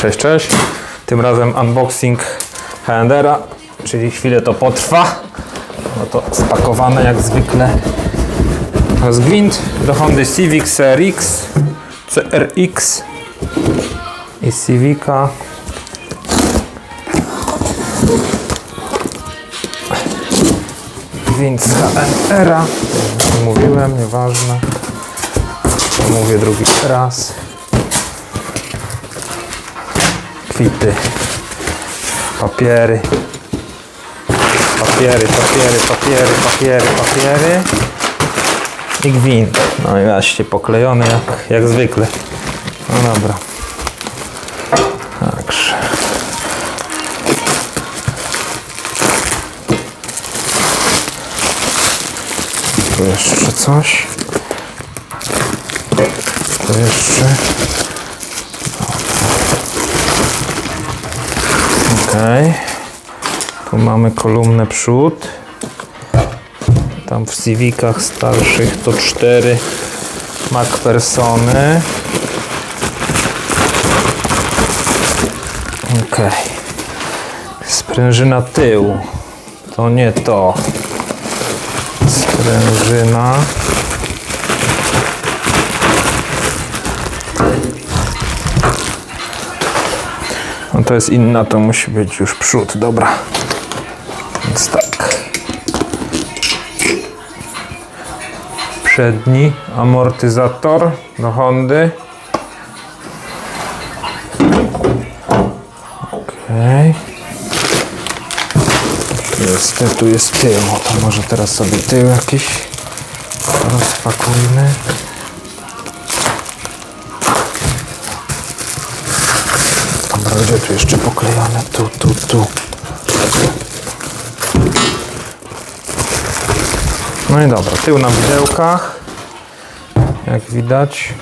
Cześć, cześć. Tym razem unboxing H&R-a, czyli chwilę to potrwa. No to spakowane jak zwykle. Jest gwint do Hondy Civic CRX, CRX i Civica. Z H&R-a. Mówiłem, nieważne. Mówię drugi raz. Kwity, papiery, papiery, papiery, papiery, papiery, papiery i gwint. No i właśnie poklejony jak, jak zwykle. No dobra. Także. Tu jeszcze coś. Tu jeszcze. Okej. Tu mamy kolumnę przód. Tam w Civicach starszych to 4 MacPersony. Okej. Sprężyna tył. To nie to. Sprężyna. No to jest inna, to musi być już przód, dobra. Więc tak. Przedni amortyzator do Hondy. Okej. Jest, tu jest tył, to może teraz sobie tył jakiś rozpakujmy. Dobra, gdzie tu jeszcze poklejone? Tu, tu, tu. No i dobra, tył na widełkach. Jak widać.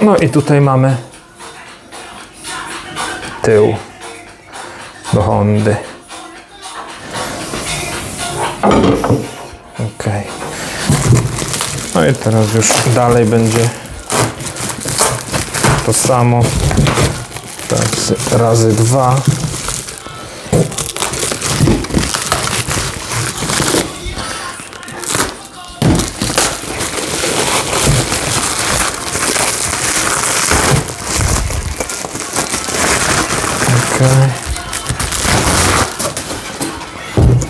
No i tutaj mamy tył do Hondy. Teraz już dalej będzie to samo. Tak, razy dwa.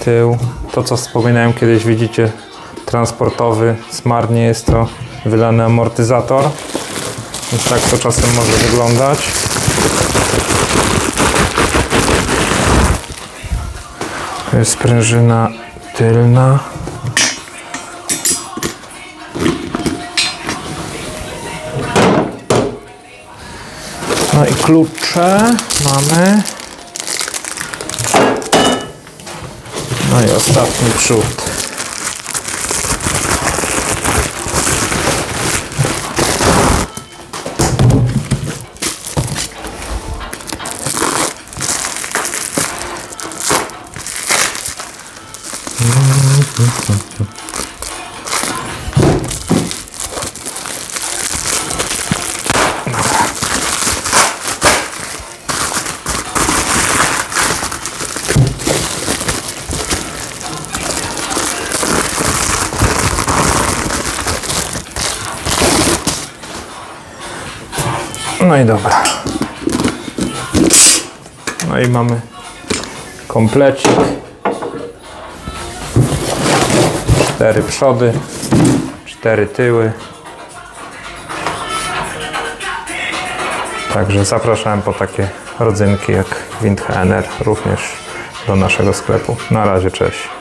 Tył. To co wspominałem kiedyś, widzicie, transportowy, smarnie jest to wylany amortyzator. Więc tak to czasem może wyglądać. Sprężyna tylna. No i klucze mamy. No i ostatni przód. No i dobra. No i mamy komplecik. Cztery przody, cztery tyły. Także zapraszałem po takie rodzynki jak Wind HNR również do naszego sklepu. Na razie, cześć.